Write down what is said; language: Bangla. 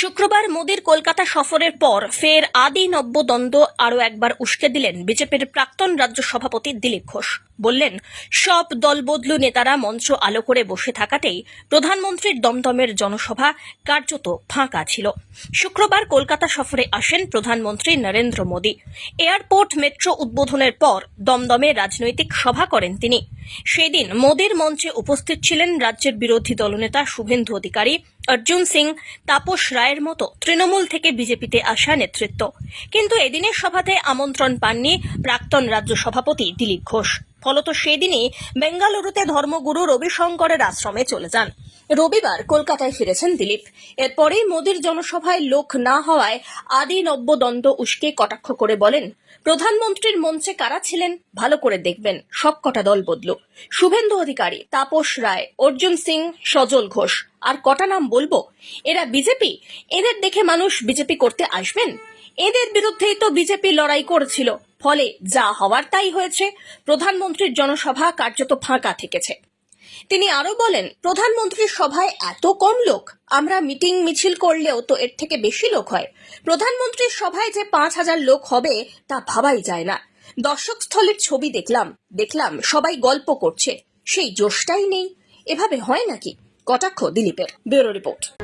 শুক্রবার মোদীর কলকাতা সফরের পর ফের আদি নব্য দ্বন্দ্ব আরও একবার উস্কে দিলেন বিজেপির প্রাক্তন রাজ্য সভাপতি দিলীপ ঘোষ। বললেন, সব দলবদলু নেতারা মঞ্চ আলো করে বসে থাকাতেই প্রধানমন্ত্রীর দমদমের জনসভা কার্যত ফাঁকা ছিল। শুক্রবার কলকাতা সফরে আসেন প্রধানমন্ত্রী নরেন্দ্র মোদী। এয়ারপোর্ট মেট্রো উদ্বোধনের পর দমদমে রাজনৈতিক সভা করেন তিনি। সেদিন মোদীর মঞ্চে উপস্থিত ছিলেন রাজ্যের বিরোধী দলনেতা শুভেন্দু অধিকারী, অর্জুন সিং, তাপস রায়ের মতো তৃণমূল থেকে বিজেপিতে আসা নেতৃত্ব। কিন্তু এদিনের সভাতে আমন্ত্রণ পাননি প্রাক্তন রাজ্য সভাপতি দিলীপ ঘোষ। ফলত সেদিনই বেঙ্গালুরুতে ধর্মগুরু রবিশঙ্করের আশ্রমে চলে যান। রবিবার কলকাতায় ফিরেছেন দিলীপ। এরপরেই মোদীর জনসভায় লোক না হওয়ায় আদি নব্য দ্বন্দ্ব উস্কে কটাক্ষ করে বলেন, প্রধানমন্ত্রীর মঞ্চে কারা ছিলেন? ভালো করে দেখবেন। সবকটা দল বদল শুভেন্দু অধিকারী, তাপস রায়, অর্জুন সিং, সজল ঘোষ, আর কটা নাম বলব? এরা বিজেপি? এদের দেখে মানুষ বিজেপি করতে আসবেন? এদের বিরুদ্ধেই তো বিজেপি লড়াই করেছিল। ফলে যা হওয়ার তাই হয়েছে, প্রধানমন্ত্রীর জনসভা কার্যত ফাঁকা থেকেছে। তিনি আরও বলেন, প্রধানমন্ত্রীর সভায় এত কম লোক, আমরা মিটিং মিছিল করলেও তো এর থেকে বেশি লোক হয়। প্রধানমন্ত্রীর সভায় যে পাঁচ হাজার লোক হবে, তা ভাবাই যায় না। দর্শক স্থলের ছবি দেখলাম দেখলাম, সবাই গল্প করছে। সেই জোশটাই নেই। এভাবে হয় নাকি? কটাক্ষ দিলীপের। Bureau report.